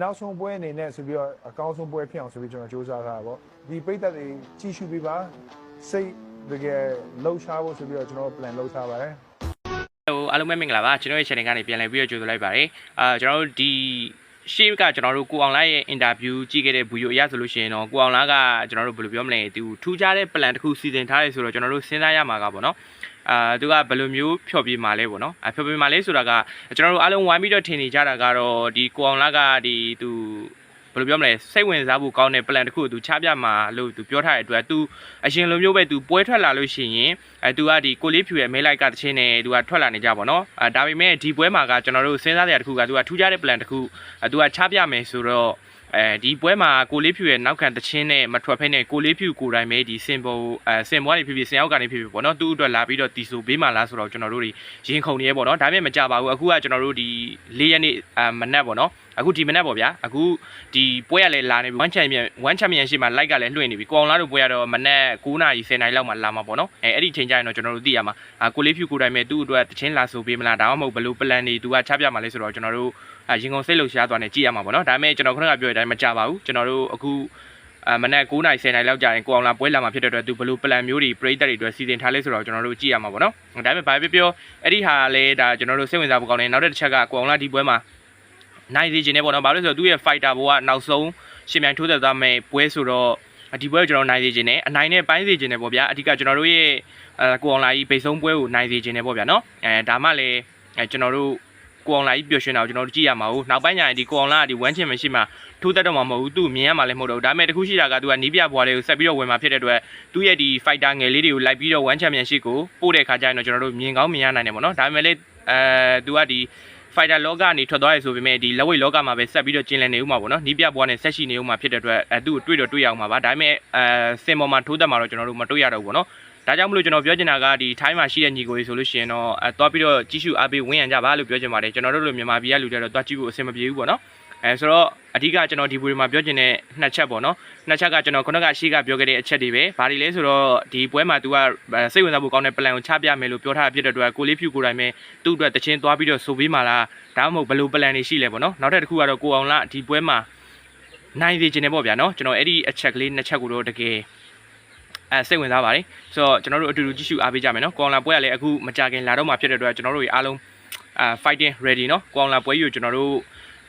နောက်ဆုံးပွဲအနေနဲ့ဆိုပြီးတော့အကောင်းဆုံးပွဲဖြစ်အောင်ဆိုပြီးကျွန်တော်စူးစမ်းထားတာပေါ့ဒီပိတ်သက်တွေကြီးစုပြီးပါစိတ်တကယ်လှုပ်ရှားဖို့ဆိုပြီးတော့ကျွန်တော် plan လုပ်ထားပါတယ်ဟိုအားလုံးပဲမင်္ဂလာပါကျွန်တော်ရဲ့ channel ကနေပြန်လည်ပြီးတော့ကြိုဆိုလိုက်ပါတယ်အာကျွန်တော်တို့ဒီရှေ့ကကျွန်တော်တို့ကိုအောင်လာရဲ့ interview ကြည့်ခဲ့တဲ့ဗီဒီယိုအရဆိုလို့ရှိရင်တော့ကိုအောင်လာကကျွန်တော်တို့ဘယ်လိုပြောမလဲသူထူးခြားတဲ့ plan တစ်ခုစီစဉ်ထားတယ်ဆိုတော့ကျွန်တော်တို့စဉ်းစားရမှာကပေါ့နော် အာသူကဘယ်လိုမျိုးဖြော်ပြမှာလဲပေါ့နော်အဖြော်ပြမှာလဲဆိုတာကကျွန်တော်တို့အားလုံးဝိုင်းပြီးတော့ထင်နေကြတာကတော့ဒီကိုအောင်လာကဒီသူဘယ်လိုပြောမလဲစိတ်ဝင်စားဖို့ကောင်းတဲ့ plan တစ်ခုကိုသူချပြမှာလို့သူပြောထားတဲ့အတွက်သူအရင်လိုမျိုးပဲသူပွဲထွက်လာလို့ရှိရင်အဲသူကဒီကိုလေးဖြူရဲ့မဲလိုက်ကတချင်းနဲ့သူကထွက်လာနေကြပါတော့အဲဒါပေမဲ့ဒီပွဲမှာကကျွန်တော်တို့စဉ်းစားရတဲ့တစ်ခုကသူကထူးခြားတဲ့ plan တစ်ခုအဲသူကချပြမယ်ဆိုတော့ အဲဒီပွဲမှာကိုလေးဖြူရဲ့နောက်ခံတချင်းနဲ့မထွက်ဖဲနဲ့ကိုလေးဖြူကိုယ်တိုင်ပဲဒီစင်ပေါ်အဲစင်ပေါ်ကနေဖြစ်ဖြစ်စင်အောက်ကနေဖြစ်ဖြစ်ပေါ့နော်သူ့အတွက်လာပြီးတော့တီဆိုဘေးမှာလားဆိုတော့ကျွန်တော်တို့တွေရင်ခုန်နေရပေါ့နော်ဒါပေမဲ့မကြပါဘူးအခုကကျွန်တော်တို့ဒီ၄ရက်နေ့အမနက်ပေါ့နော်အခုဒီမနက်ပေါ့ဗျာအခုဒီပွဲရလဲလာနေပြီ1 champion 1 champion ရှိမှ like ကလည်းလွှင့်နေပြီကိုအောင်လာတို့ပွဲရတော့မနက်9နာရီ10နာရီလောက်မှလာမှာပေါ့နော်အဲအဲ့ဒီချိန်ကျရင်တော့ကျွန်တော်တို့သိရမှာအာကိုလေးဖြူကိုယ်တိုင်ပဲသူ့အတွက်တချင်းလာဆိုပေးမလားဒါမှမဟုတ်ဘယ်လို plan တွေသူကချပြမှာလဲဆိုတော့ကျွန်တော်တို့အာ ရင်ကုန်စိတ်လှုပ်ရှားသွားနေကြည့်ရမှာပေါ့နော်ဒါပေမဲ့ကျွန်တော်ခုနကပြောတဲ့အတိုင်းမကြပါဘူးကျွန်တော်တို့အခုအမနက်9နာရီ10နာရီလောက်ကြာရင်ကိုအောင်လာပွဲလာမှာဖြစ်တဲ့အတွက်သူဘယ်လို plan မျိုးတွေပရိသတ်တွေအတွက်စီစဉ်ထားလဲဆိုတော့ကျွန်တော်တို့ကြည့်ရမှာပေါ့နော်ဒါပေမဲ့ဘာပဲပြောအဲ့ဒီဟာလည်းဒါကျွန်တော်တို့စိတ်ဝင်စားဖို့ကောင်းတယ်နောက်တစ်ချက်ကကိုအောင်လာဒီပွဲမှာနိုင်စီခြင်းနဲ့ပေါ့နော်ဘာလို့လဲဆိုတော့သူ့ရဲ့ fighter ဘောကနောက်ဆုံးရှင်မြိုင်ထိုးသက်သားမဲ့ပွဲဆိုတော့ဒီပွဲကိုကျွန်တော်နိုင်စီခြင်းနဲ့အနိုင်နဲ့ပိုင်းစီခြင်းနဲ့ပေါ့ဗျာအဓိကကျွန်တော်တို့ရဲ့အဲကိုအောင်လာကြီးဗိတ်ဆုံးပွဲကိုနိုင်စီခြင်းနဲ့ပေါ့ဗျာနော်အဲဒါမှလည်းအဲကျွန်တော်တို့ ကိုအောင်လာကြီးပျော်ရွှင်တာကိုကျွန်တော်တို့ကြည့်ရမှာဟုတ်နောက်ပိုင်းကျရင်ဒီကိုအောင်လာကဒီဝမ်းချင်မရှိမှထိုးသက်တော့မှာမဟုတ်ဘူးသူ့မြင်ရမှာလည်းမဟုတ်တော့ဘူးဒါပေမဲ့တခုရှိတာကသူကနီးပြဘွားလေးကိုဆက်ပြီးတော့ဝင်มาဖြစ်တဲ့အတွက်သူ့ရဲ့ဒီ fighter ငယ်လေးတွေကိုလိုက်ပြီးတော့ဝမ်းချန်ပီယံရှစ်ကိုပို့တဲ့ခါကျရင်တော့ကျွန်တော်တို့မြင်ကောင်းမြင်ရနိုင်တယ်ပေါ့နော်ဒါပေမဲ့လည်းအဲသူကဒီ fighter လောကနေထွက်သွားရဆိုပေမဲ့ဒီလက်ဝိတ်လောကမှာပဲဆက်ပြီးတော့ကျင်းလည်နေဦးမှာပေါ့နော်နီးပြဘွားနဲ့ဆက်ရှိနေဦးမှာဖြစ်တဲ့အတွက်အဲသူ့ကိုတွေ့တော့တွေ့ရအောင်ပါဒါပေမဲ့အဲစင်ပေါ်မှာထိုးသက်မှာတော့ကျွန်တော်တို့မတွေ့ရတော့ဘူးပေါ့နော် ဒါကြောင့်မလို့ကျွန်တော်ပြောချင်တာကဒီထိုင်းမှာရှိတဲ့ညီကိုတွေဆိုလို့ရှိရင်တော့အဲသွားပြီးတော့ကြီးစုအားပေးဝင်ရကြပါလို့ပြောချင်ပါတယ်ကျွန်တော်တို့လိုမြန်မာပြည်ကလူတွေတော့သွားကြည့်ဖို့အဆင်မပြေဘူးပေါ့နော်အဲဆိုတော့အဓိကကျွန်တော်ဒီဗီဒီယိုမှာပြောချင်တဲ့နှစ်ချက်ပေါ့နော်နှစ်ချက်ကကျွန်တော်ခုနကရှေ့ကပြောခဲ့တဲ့အချက်တွေပဲဘာတွေလဲဆိုတော့ဒီပွဲမှာ तू ကစိတ်ဝင်စားဖို့ကောင်းတဲ့ plan ကိုချပြမယ်လို့ပြောထားတာဖြစ်တဲ့အတွက်ကိုလေးဖြူကိုယ်တိုင်ပဲသူ့အတွက်တချင်းသွားပြီးတော့ဆိုပေးမှလားဒါမှမဟုတ်ဘယ်လို plan တွေရှိလဲပေါ့နော်နောက်ထပ်တစ်ခုကတော့ကိုအောင်လာဒီပွဲမှာနိုင်စေချင်တယ်ပေါ့ဗျာနော်ကျွန်တော်အဲ့ဒီအချက်ကလေးနှစ်ချက်ကိုတော့တကယ် အဲစိတ်ဝင်စားပါတယ်ဆိုတော့ကျွန်တော်တို့အတူတူကြည့်ရှုအားပေးကြမယ်နော်ကောင်လာပွဲကလည်းအခုမကြခင်လာတော့မှဖြစ်တဲ့အတွက်ကျွန်တော်တို့အားလုံးအာ fighting ready နော်ကောင်လာပွဲကြီးကိုကျွန်တော်တို့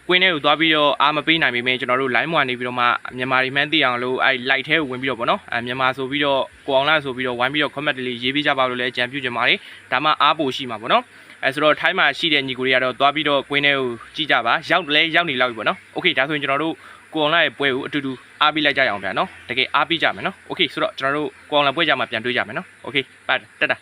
ကွင်းထဲကိုသွားပြီးတော့အားမပေးနိုင်ပေမဲ့ကျွန်တော်တို့ line မှာနေပြီးတော့မှမြန်မာတွေမှန်းသိအောင်လို့အဲ light ထဲကိုဝင်ပြီးတော့ပေါ့နော်အဲမြန်မာဆိုပြီးတော့ကိုအောင်လာဆိုပြီးတော့ဝိုင်းပြီးတော့ comment တွေလေးရေးပေးကြပါလို့လည်းအကြံပြုချင်ပါတယ်ဒါမှအားပိုရှိမှာပေါ့နော်အဲဆိုတော့ထိုင်းမှာရှိတဲ့ညီကိုတွေကတော့သွားပြီးတော့ကွင်းထဲကိုကြည့်ကြပါရောက်လဲရောက်နေလောက်ပြီပေါ့နော်โอเคဒါဆိုရင်ကျွန်တော်တို့ကိုအောင်လာရဲ့ပွဲကိုအတူတူ အားပေးလိုက်ကြရအောင်ဗျာနော်တကယ်အားပေးကြမယ်နော်โอเคဆိုတော့ကျွန်တော်တို့ကိုအောင်လာပွဲကြမှာပြန်တွေ့ကြမယ်နော်โอเคပတ်တက်တာ